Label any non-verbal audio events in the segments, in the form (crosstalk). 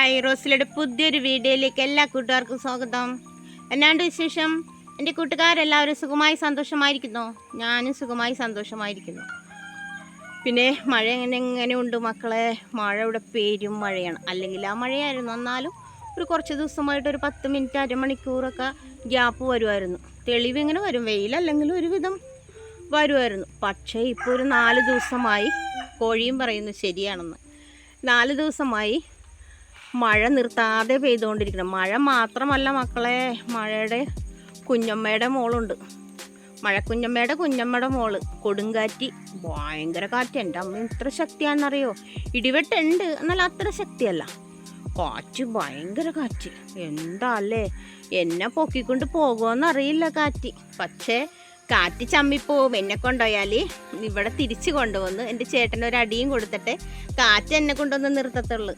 Hi റോസിലയുടെ പുതിയൊരു വീഡിയോയിലേക്ക് എല്ലാ കൂട്ടുകാർക്കും സ്വാഗതം. എന്നാണ്ട് വിശേഷം? എന്റെ കൂട്ടുകാരെല്ലാവരും സുഖമായി സന്തോഷമായിരിക്കുന്നു? ഞാനും സുഖമായി സന്തോഷമായിരിക്കുന്നു. പിന്നെ മഴ എങ്ങനെ എങ്ങനെയുണ്ട് മക്കളെ? മഴ ഇവിടെ പേരും മഴയാണ്. അല്ലെങ്കിൽ ആ മഴയായിരുന്നു. എന്നാലും ഒരു കുറച്ച് ദിവസമായിട്ട് ഒരു പത്ത് മിനിറ്റ് അരമണിക്കൂറൊക്കെ ഗ്യാപ്പ് വരുമായിരുന്നു. തെളിവ് ഇങ്ങനെ വരും. വെയിലല്ലെങ്കിലും ഒരുവിധം വരുമായിരുന്നു. പക്ഷേ ഇപ്പോൾ ഒരു നാല് ദിവസമായി കോഴിയും പറയുന്നു ശരിയാണെന്ന്. നാല് ദിവസമായി മഴ നിർത്താതെ പെയ്തുകൊണ്ടിരിക്കണം മഴ മാത്രമല്ല മക്കളെ മഴയുടെ കുഞ്ഞമ്മയുടെ മോളുണ്ട്. മഴക്കുഞ്ഞമ്മയുടെ കുഞ്ഞമ്മയുടെ മോൾ. കൊടുങ്കാറ്റ് ഭയങ്കര കാറ്റ്. എന്റെ അമ്മ ഇത്ര ശക്തിയാണെന്നറിയോ? ഇടിവെട്ടുണ്ട് എന്നാൽ അത്ര ശക്തിയല്ല. കാറ്റ് ഭയങ്കര കാറ്റ്. എന്താ അല്ലേ? എന്നെ പൊക്കിക്കൊണ്ട് പോകുമെന്നറിയില്ല കാറ്റ്. പക്ഷേ കാറ്റ് ചമ്മിപ്പോവും. എന്നെ കൊണ്ടുപോയാൽ ഇവിടെ തിരിച്ചു കൊണ്ടുവന്ന് എന്റെ ഒരു അടിയും കൊടുത്തിട്ട് കാറ്റ് എന്നെ കൊണ്ടുവന്ന് നിർത്തത്തുള്ളു.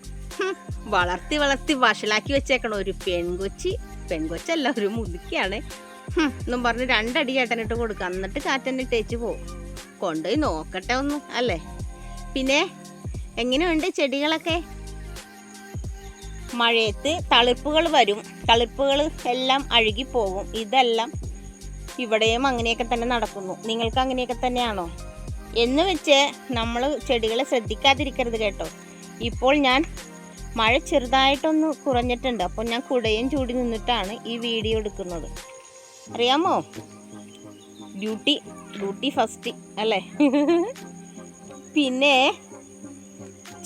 വളർത്തി വളർത്തി വഷളാക്കി വെച്ചേക്കണം ഒരു പെൺകൊച്ചി. പെൺകൊച്ചല്ല ഒരു മുതുക്കിയാണ്. എന്നും പറഞ്ഞ് രണ്ടടി ചേട്ടനിട്ട് കൊടുക്കുക എന്നിട്ട് കാറ്റെന്നെ ഇട്ടേച്ച് പോവും. കൊണ്ടുപോയി നോക്കട്ടെ ഒന്ന് അല്ലേ? പിന്നെ എങ്ങനെയുണ്ട് ചെടികളൊക്കെ? മഴയത്ത് തളിപ്പുകൾ വരും. തളിപ്പുകൾ എല്ലാം അഴുകിപ്പോകും. ഇതെല്ലാം ഇവിടെയും അങ്ങനെയൊക്കെ തന്നെ നടക്കുന്നു. നിങ്ങൾക്ക് അങ്ങനെയൊക്കെ തന്നെയാണോ? എന്ന് വെച്ച് നമ്മൾ ചെടികളെ ശ്രദ്ധിക്കാതിരിക്കരുത് കേട്ടോ. ഇപ്പോൾ ഞാൻ മഴ ചെറുതായിട്ടൊന്ന് കുറഞ്ഞിട്ടുണ്ട്. അപ്പോൾ ഞാൻ കുടയും ചൂടി നിന്നിട്ടാണ് ഈ വീഡിയോ എടുക്കുന്നത്. അറിയാമോ? ഡ്യൂട്ടി ഡ്യൂട്ടി ഫസ്റ്റ് അല്ലേ? (laughs) പിന്നെ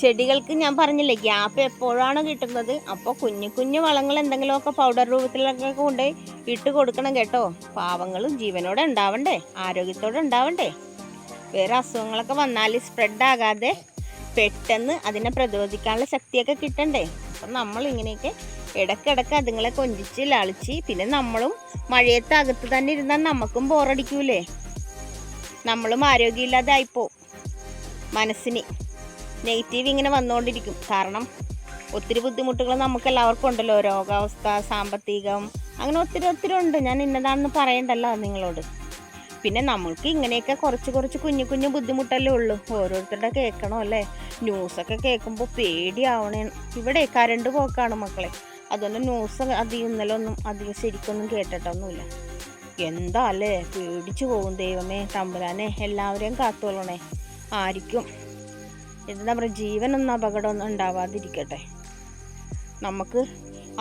ചെടികൾക്ക് ഞാൻ പറഞ്ഞില്ലേ ഗ്യാപ്പ് എപ്പോഴാണോ കിട്ടുന്നത്. അപ്പോൾ കുഞ്ഞു കുഞ്ഞു വളങ്ങൾ എന്തെങ്കിലുമൊക്കെ പൗഡർ രൂപത്തിലൊക്കെ കൊണ്ട് ഇട്ട് കൊടുക്കണം കേട്ടോ. പാവങ്ങളും ജീവനോടെ ഉണ്ടാവണ്ടേ ആരോഗ്യത്തോടെ ഉണ്ടാവണ്ടേ. വേറെ അസുഖങ്ങളൊക്കെ വന്നാൽ സ്പ്രെഡ് ആകാതെ പെട്ടെന്ന് അതിനെ പ്രതിരോധിക്കാനുള്ള ശക്തിയൊക്കെ കിട്ടണ്ടേ. അപ്പം നമ്മൾ ഇങ്ങനെയൊക്കെ ഇടക്കിടക്ക് അതുങ്ങളെ കൊഞ്ചിച്ച് ലാളിച്ച് പിന്നെ നമ്മളും മഴയത്ത് അകത്ത് തന്നെ ഇരുന്നാൽ നമുക്കും ബോറടിക്കൂലേ നമ്മളും ആരോഗ്യമില്ലാതായിപ്പോ മനസ്സിന്. നെഗറ്റീവ് ഇങ്ങനെ വന്നുകൊണ്ടിരിക്കും. കാരണം ഒത്തിരി ബുദ്ധിമുട്ടുകൾ നമുക്ക് എല്ലാവർക്കും ഉണ്ടല്ലോ. രോഗാവസ്ഥ സാമ്പത്തികം അങ്ങനെ ഒത്തിരി ഒത്തിരി ഉണ്ട്. ഞാൻ ഇന്നതാണെന്ന് പറയണ്ടല്ലോ നിങ്ങളോട്. പിന്നെ നമ്മൾക്ക് ഇങ്ങനെയൊക്കെ കുറച്ച് കുറച്ച് കുഞ്ഞു കുഞ്ഞു ബുദ്ധിമുട്ടല്ലേ ഉള്ളൂ. ഓരോരുത്തരുടെ കേൾക്കണോ അല്ലേ? ന്യൂസൊക്കെ കേൾക്കുമ്പോൾ പേടിയാവണേ. ഇവിടെ കരണ്ട് പോക്കാണ് മക്കളെ. അതുകൊണ്ട് ന്യൂസ് അധികം ഇന്നലെ ഒന്നും അധികം ശരിക്കൊന്നും കേട്ടിട്ടൊന്നുമില്ല. എന്താ അല്ലേ? പേടിച്ചു പോകും ദൈവമേ. തമ്പുരാനെ എല്ലാവരെയും കാത്തോളണേ. ആയിരിക്കും എന്താ പറയുക ജീവനൊന്നും അപകടമൊന്നും ഉണ്ടാവാതിരിക്കട്ടെ. നമുക്ക്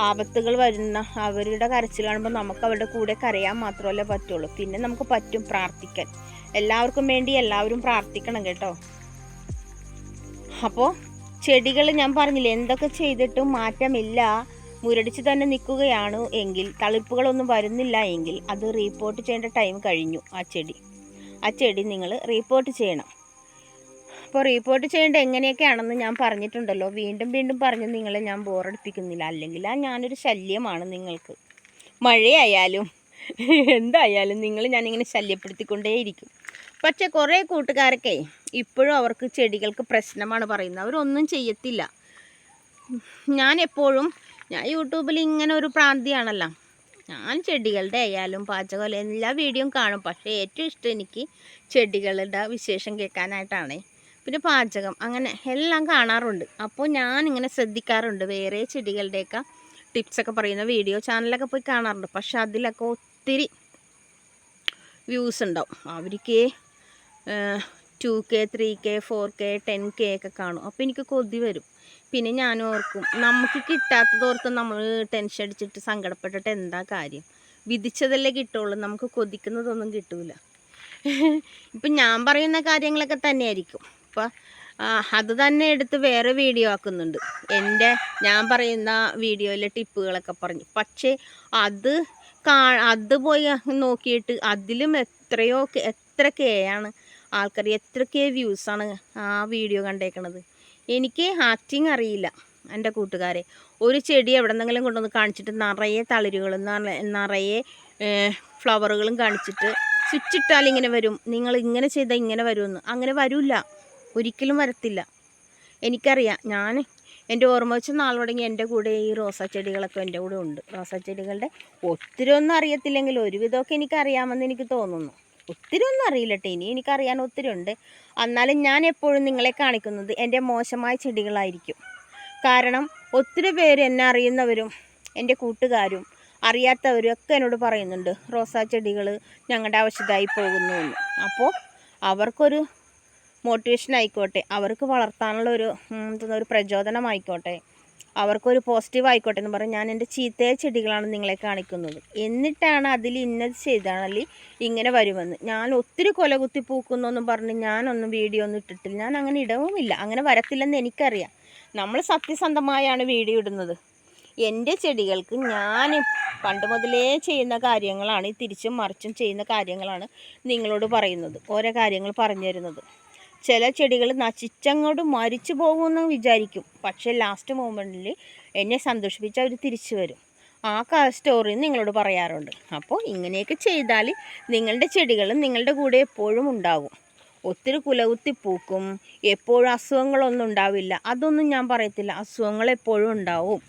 ആപത്തുകൾ വരുന്ന അവരുടെ കരച്ചിൽ കാണുമ്പോൾ നമുക്ക് അവരുടെ കൂടെ കരയാൻ മാത്രമല്ലേ പറ്റുള്ളൂ. പിന്നെ നമുക്ക് പറ്റും പ്രാർത്ഥിക്കാൻ. എല്ലാവർക്കും വേണ്ടി എല്ലാവരും പ്രാർത്ഥിക്കണം കേട്ടോ. അപ്പോൾ ചെടികൾ ഞാൻ പറഞ്ഞില്ല എന്തൊക്കെ ചെയ്തിട്ടും മാറ്റമില്ല. മുരടിച്ച് തന്നെ നിൽക്കുകയാണ് എങ്കിൽ തളിപ്പുകളൊന്നും വരുന്നില്ല എങ്കിൽ അത് റിപ്പോർട്ട് ചെയ്യേണ്ട ടൈം കഴിഞ്ഞു ആ ചെടി. ആ ചെടി നിങ്ങൾ റിപ്പോർട്ട് ചെയ്യണം. അപ്പോൾ റീപ്പോർട്ട് ചെയ്യേണ്ട എങ്ങനെയൊക്കെയാണെന്ന് ഞാൻ പറഞ്ഞിട്ടുണ്ടല്ലോ. വീണ്ടും വീണ്ടും പറഞ്ഞ് നിങ്ങളെ ഞാൻ ബോറടിപ്പിക്കുന്നില്ല അല്ലെങ്കിൽ ആ ഞാനൊരു ശല്യമാണ് നിങ്ങൾക്ക്. മഴയായാലും എന്തായാലും നിങ്ങൾ ഞാനിങ്ങനെ ശല്യപ്പെടുത്തിക്കൊണ്ടേയിരിക്കും. പക്ഷേ കുറേ കൂട്ടുകാരൊക്കെ ഇപ്പോഴും അവർക്ക് ചെടികൾക്ക് പ്രശ്നമാണ് പറയുന്നത്. അവരൊന്നും ചെയ്യത്തില്ല. ഞാൻ എപ്പോഴും ഞാൻ യൂട്യൂബിൽ ഇങ്ങനെ ഒരു പ്രാന്തിയാണല്ലോ. ഞാൻ ചെടികളുടെ ആയാലും പാചകം എല്ലാ വീഡിയോയും കാണും. പക്ഷേ ഏറ്റവും ഇഷ്ടം എനിക്ക് ചെടികളുടെ വിശേഷം കേൾക്കാനായിട്ടാണ്. പിന്നെ പാചകം അങ്ങനെ എല്ലാം കാണാറുണ്ട്. അപ്പോൾ ഞാൻ ഇങ്ങനെ ശ്രദ്ധിക്കാറുണ്ട്. വേറെ ചെടികളുടെയൊക്കെ ടിപ്സൊക്കെ പറയുന്ന വീഡിയോ ചാനലൊക്കെ പോയി കാണാറുണ്ട്. പക്ഷെ അതിലൊക്കെ ഒത്തിരി വ്യൂസ് ഉണ്ടാവും. അവർക്ക് two K three K four K ten K ഒക്കെ കാണും. അപ്പോൾ എനിക്ക് കൊതി വരും. പിന്നെ ഞാൻ ഓർക്കും നമുക്ക് കിട്ടാത്തതോർത്ത് നമ്മൾ ടെൻഷൻ അടിച്ചിട്ട് സങ്കടപ്പെട്ടിട്ട് എന്താ കാര്യം? വിധിച്ചതല്ലേ കിട്ടുള്ളൂ. നമുക്ക് കൊതിക്കുന്നതൊന്നും കിട്ടൂല. (laughs) ഇപ്പം ഞാൻ പറയുന്ന കാര്യങ്ങളൊക്കെ തന്നെയായിരിക്കും. അപ്പം അത് തന്നെ എടുത്ത് വേറെ വീഡിയോ ആക്കുന്നുണ്ട്. എന്റെ ഞാൻ പറയുന്ന വീഡിയോയിലെ ടിപ്പുകളൊക്കെ പറഞ്ഞു. പക്ഷേ അത് കാ അത് പോയി നോക്കിയിട്ട് അതിലും എത്രയോ എത്ര കെ ആണ് ആൾക്കാർ എത്ര കെ വ്യൂസാണ് ആ വീഡിയോ കണ്ടേക്കണത്. എനിക്ക് ആക്ടിങ് അറിയില്ല എന്റെ കൂട്ടുകാരെ. ഒരു ചെടി എവിടെന്നെങ്കിലും കൊണ്ടുവന്ന് കാണിച്ചിട്ട് നിറയെ തളിരുകളും നിറ- നിറയെ ഫ്ലവറുകളും കാണിച്ചിട്ട് സ്വിച്ചിട്ടാൽ ഇങ്ങനെ വരും. നിങ്ങൾ ഇങ്ങനെ ചെയ്താൽ ഇങ്ങനെ വരുമെന്ന്. അങ്ങനെ വരില്ല. ഒരിക്കലും വരത്തില്ല. എനിക്കറിയാം. ഞാൻ എന്റെ ഓർമ്മ വെച്ച നാൾ തുടങ്ങി എന്റെ കൂടെ ഈ റോസാ ചെടികളൊക്കെ എന്റെ കൂടെ ഉണ്ട്. റോസാ ചെടികളുടെ ഒത്തിരി ഒന്നും അറിയത്തില്ലെങ്കിൽ ഒരുവിധമൊക്കെ എനിക്കറിയാമെന്ന് എനിക്ക് തോന്നുന്നു. ഒത്തിരി ഒന്നും അറിയില്ല കേട്ടോ ഇനി എനിക്കറിയാൻ ഒത്തിരി ഉണ്ട്. എന്നാലും ഞാൻ എപ്പോഴും നിങ്ങളെ കാണിക്കുന്നത് എന്റെ മോശമായ ചെടികളായിരിക്കും. കാരണം ഒത്തിരി പേര് എന്നെ അറിയുന്നവരും എന്റെ കൂട്ടുകാരും അറിയാത്തവരും ഒക്കെ എന്നോട് പറയുന്നുണ്ട് റോസാ ചെടികൾ ഞങ്ങളുടെ ആവശ്യമായി പോകുന്നു എന്ന്. അപ്പോൾ അവർക്കൊരു മോട്ടിവേഷൻ ആയിക്കോട്ടെ. അവർക്ക് വളർത്താനുള്ള ഒരു ഒരു പ്രചോദനമായിക്കോട്ടെ അവർക്കൊരു പോസിറ്റീവ് ആയിക്കോട്ടെ എന്ന് പറഞ്ഞ് ഞാൻ എന്റെ ചീത്തയ ചെടികളാണ് നിങ്ങളെ കാണിക്കുന്നത്. എന്നിട്ടാണ് അതിൽ ഇന്നത് ചെയ്താണല്ലി ഇങ്ങനെ വരുമെന്ന്. ഞാൻ ഒത്തിരി കൊല കൊലകുത്തി പൂക്കുന്നൊന്നും പറഞ്ഞ് ഞാനൊന്നും വീഡിയോ ഒന്നും ഇട്ടിട്ടില്ല. ഞാൻ അങ്ങനെ ഇടവുമില്ല. അങ്ങനെ വരത്തില്ലെന്ന് എനിക്കറിയാം. നമ്മൾ സത്യസന്ധമായാണ് വീഡിയോ ഇടുന്നത്. എന്റെ ചെടികൾക്ക് ഞാൻ പണ്ട് മുതലേ ചെയ്യുന്ന കാര്യങ്ങളാണ് ഈ തിരിച്ചും മറിച്ചും ചെയ്യുന്ന കാര്യങ്ങളാണ് നിങ്ങളോട് പറയുന്നത്. ഓരോ കാര്യങ്ങൾ പറഞ്ഞു തരുന്നത്. ചില ചെടികൾ നശിച്ചങ്ങോട്ട് മരിച്ചു പോകുമെന്ന് വിചാരിക്കും. പക്ഷേ ലാസ്റ്റ് മൂമെന്റിൽ എന്നെ സന്തോഷിപ്പിച്ച് അവർ തിരിച്ചു വരും. ആ സ്റ്റോറി നിങ്ങളോട് പറയാറുണ്ട്. അപ്പോൾ ഇങ്ങനെയൊക്കെ ചെയ്താൽ നിങ്ങളുടെ ചെടികളും നിങ്ങളുടെ കൂടെ എപ്പോഴും ഉണ്ടാകും ഒത്തിരി കുലകുത്തി പൂക്കും എപ്പോഴും അസുഖങ്ങളൊന്നും ഉണ്ടാവില്ല. അതൊന്നും ഞാൻ പറയത്തില്ല. അസുഖങ്ങൾ എപ്പോഴും ഉണ്ടാവും.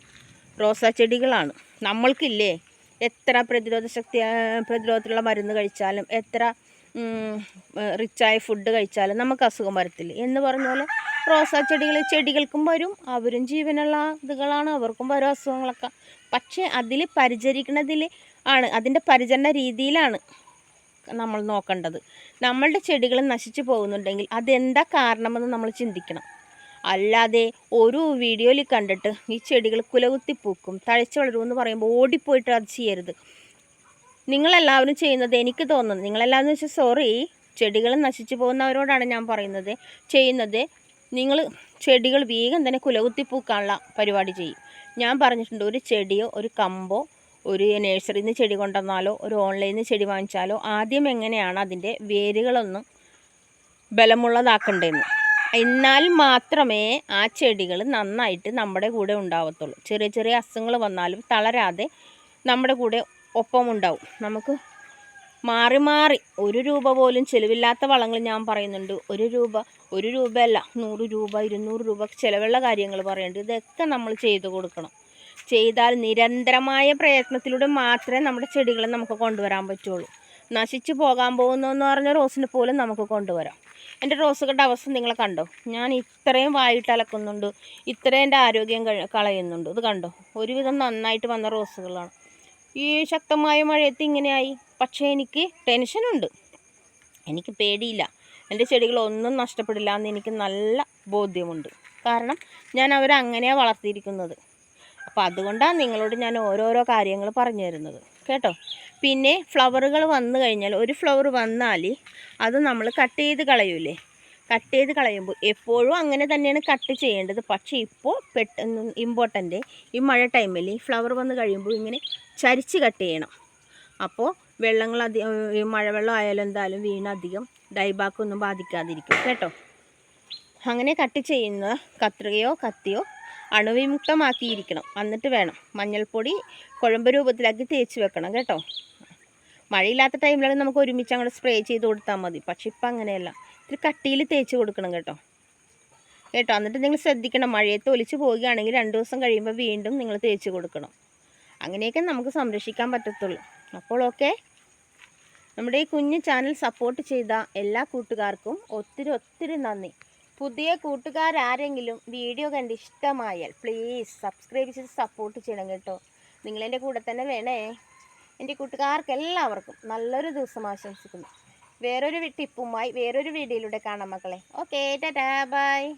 റോസാ ചെടികളാണ്. നമ്മൾക്കില്ലേ? എത്ര പ്രതിരോധ ശക്തി പ്രതിരോധത്തിലുള്ള മരുന്ന് കഴിച്ചാലും എത്ര റിച്ചായ ഫുഡ് കഴിച്ചാലും നമുക്ക് അസുഖം വരത്തില്ല. എന്ന് പറഞ്ഞ പോലെ റോസാ ചെടികൾ ചെടികൾക്കും വരും. അവരും ജീവനുള്ള ഇതുകളാണ് അവർക്കും വരും അസുഖങ്ങളൊക്കെ. പക്ഷേ അതിൽ പരിചരിക്കുന്നതിൽ ആണ്. അതിന്റെ പരിചരണ രീതിയിലാണ് നമ്മൾ നോക്കേണ്ടത്. നമ്മളുടെ ചെടികൾ നശിച്ചു പോകുന്നുണ്ടെങ്കിൽ അതെന്താ കാരണമെന്ന് നമ്മൾ ചിന്തിക്കണം. അല്ലാതെ ഒരു വീഡിയോയിൽ കണ്ടിട്ട് ഈ ചെടികൾ കുലകുത്തി പൂക്കും തഴച്ചു വളരുമെന്ന് പറയുമ്പോൾ ഓടിപ്പോയിട്ട് അത് ചെയ്യരുത്. നിങ്ങളെല്ലാവരും ചെയ്യുന്നത് എനിക്ക് തോന്നുന്നത് നിങ്ങളെല്ലാവരും വെച്ചാൽ സോറി ചെടികൾ നശിച്ചു പോകുന്നവരോടാണ് ഞാൻ പറയുന്നത്. ചെയ്യുന്നത് നിങ്ങൾ ചെടികൾ വേഗം തന്നെ കുലകുത്തി പൂക്കാനുള്ള പരിപാടി ചെയ്യും. ഞാൻ പറഞ്ഞിട്ടുണ്ട് ഒരു ചെടിയോ ഒരു കമ്പോ ഒരു നേഴ്സറിയിൽ നിന്ന് ചെടി കൊണ്ടുവന്നാലോ ഒരു ഓൺലൈനിൽ നിന്ന് ചെടി വാങ്ങിച്ചാലോ ആദ്യം എങ്ങനെയാണ് അതിന്റെ വേരുകളൊന്നും ബലമുള്ളതാക്കേണ്ടതെന്ന്. എന്നാൽ മാത്രമേ ആ ചെടികൾ നന്നായിട്ട് നമ്മുടെ കൂടെ ഉണ്ടാവത്തുള്ളൂ. ചെറിയ ചെറിയ അസുഖങ്ങൾ വന്നാലും തളരാതെ നമ്മുടെ കൂടെ ഒപ്പം ഉണ്ടാവും നമുക്ക് മാറി മാറി ഒരു രൂപ പോലും ചിലവില്ലാത്ത വളങ്ങൾ ഞാൻ പറയുന്നുണ്ട്. ഒരു രൂപ ഒരു രൂപയല്ല നൂറ് രൂപ ഇരുന്നൂറ് രൂപ ചിലവുള്ള കാര്യങ്ങൾ പറയുന്നുണ്ട്. ഇതൊക്കെ നമ്മൾ ചെയ്തു കൊടുക്കണം. ചെയ്താൽ നിരന്തരമായ പ്രയത്നത്തിലൂടെ മാത്രമേ നമ്മുടെ ചെടികളെ നമുക്ക് കൊണ്ടുവരാൻ പറ്റുള്ളൂ. നശിച്ചു പോകാൻ പോകുന്നു എന്ന് പറഞ്ഞ റോസിനെ പോലും നമുക്ക് കൊണ്ടുവരാം. എന്റെ റോസുകളുടെ അവസ്ഥ നിങ്ങൾ കണ്ടോ? ഞാൻ ഇത്രയും വായിട്ട് അലക്കുന്നുണ്ട്. ഇത്രയും എന്റെ ആരോഗ്യം കളയുന്നുണ്ട്. ഇത് കണ്ടോ? ഒരുവിധം നന്നായിട്ട് വന്ന റോസുകളാണ്. ഈ ശക്തമായ മഴയത്ത് ഇങ്ങനെയായി. പക്ഷേ എനിക്ക് ടെൻഷനുണ്ട്. എനിക്ക് പേടിയില്ല. എന്റെ ചെടികളൊന്നും നഷ്ടപ്പെടില്ല എന്ന് എനിക്ക് നല്ല ബോധ്യമുണ്ട്. കാരണം ഞാൻ അവരെ അങ്ങനെയാണ് വളർത്തിയിരിക്കുന്നത്. അപ്പോൾ അതുകൊണ്ടാണ് നിങ്ങളോട് ഞാൻ ഓരോരോ കാര്യങ്ങൾ പറഞ്ഞു തരുന്നത്. കേട്ടോ? പിന്നെ ഫ്ലവറുകൾ വന്നു കഴിഞ്ഞാൽ ഒരു ഫ്ലവർ വന്നാൽ അത് നമ്മൾ കട്ട് ചെയ്ത് കളയൂലേ? കട്ട് ചെയ്ത് കളയുമ്പോൾ എപ്പോഴും അങ്ങനെ തന്നെയാണ് കട്ട് ചെയ്യേണ്ടത്. പക്ഷേ ഇപ്പോൾ പെട്ടെന്ന് ഇമ്പോർട്ടന്റ് ഈ മഴ ടൈമിൽ ഈ ഫ്ലവർ വന്ന് കഴിയുമ്പോൾ ഇങ്ങനെ ചരിച്ച് കട്ട് ചെയ്യണം. അപ്പോൾ വെള്ളങ്ങൾ അധികം മഴ മഴവെള്ളം ആയാലും എന്തായാലും വീണ് അധികം ഡൈബാക്കൊന്നും ബാധിക്കാതിരിക്കും. കേട്ടോ? അങ്ങനെ കട്ട് ചെയ്യുന്ന കത്രികയോ കത്തിയോ അണുവിമുക്തമാക്കിയിരിക്കണം. എന്നിട്ട് വേണം മഞ്ഞൾപ്പൊടി കുഴമ്പ് രൂപത്തിലാക്കി തേച്ച് വെക്കണം. കേട്ടോ? മഴയില്ലാത്ത ടൈമിലാണ് നമുക്ക് ഒരുമിച്ച് അങ്ങോട്ട് സ്പ്രേ ചെയ്ത് കൊടുത്താൽ മതി. പക്ഷെ ഇപ്പം അങ്ങനെയല്ല. ഇത്തിരി കട്ടിയിൽ തേച്ച് കൊടുക്കണം കേട്ടോ. കേട്ടോ? എന്നിട്ട് നിങ്ങൾ ശ്രദ്ധിക്കണം. മഴയത്ത് ഒലിച്ച് പോവുകയാണെങ്കിൽ രണ്ട് ദിവസം കഴിയുമ്പോൾ വീണ്ടും നിങ്ങൾ തേച്ച് കൊടുക്കണം. അങ്ങനെയൊക്കെ നമുക്ക് സംരക്ഷിക്കാൻ പറ്റത്തുള്ളൂ. അപ്പോൾ ഓക്കെ നമ്മുടെ ഈ കുഞ്ഞു ചാനൽ സപ്പോർട്ട് ചെയ്ത എല്ലാ കൂട്ടുകാർക്കും ഒത്തിരി ഒത്തിരി നന്ദി. പുതിയ കൂട്ടുകാരാരെങ്കിലും വീഡിയോ കണ്ട് ഇഷ്ടമായാൽ പ്ലീസ് സബ്സ്ക്രൈബ് ചെയ്ത് സപ്പോർട്ട് ചെയ്യണം കേട്ടോ. നിങ്ങളെന്റെ കൂടെ തന്നെ വേണേ. എന്റെ കൂട്ടുകാർക്ക് എല്ലാവർക്കും നല്ലൊരു ദിവസം ആശംസിക്കുന്നു. വേറൊരു ടിപ്പുമായി വേറൊരു വീഡിയോയിലൂടെ കാണാം മക്കളെ. Okay tata bye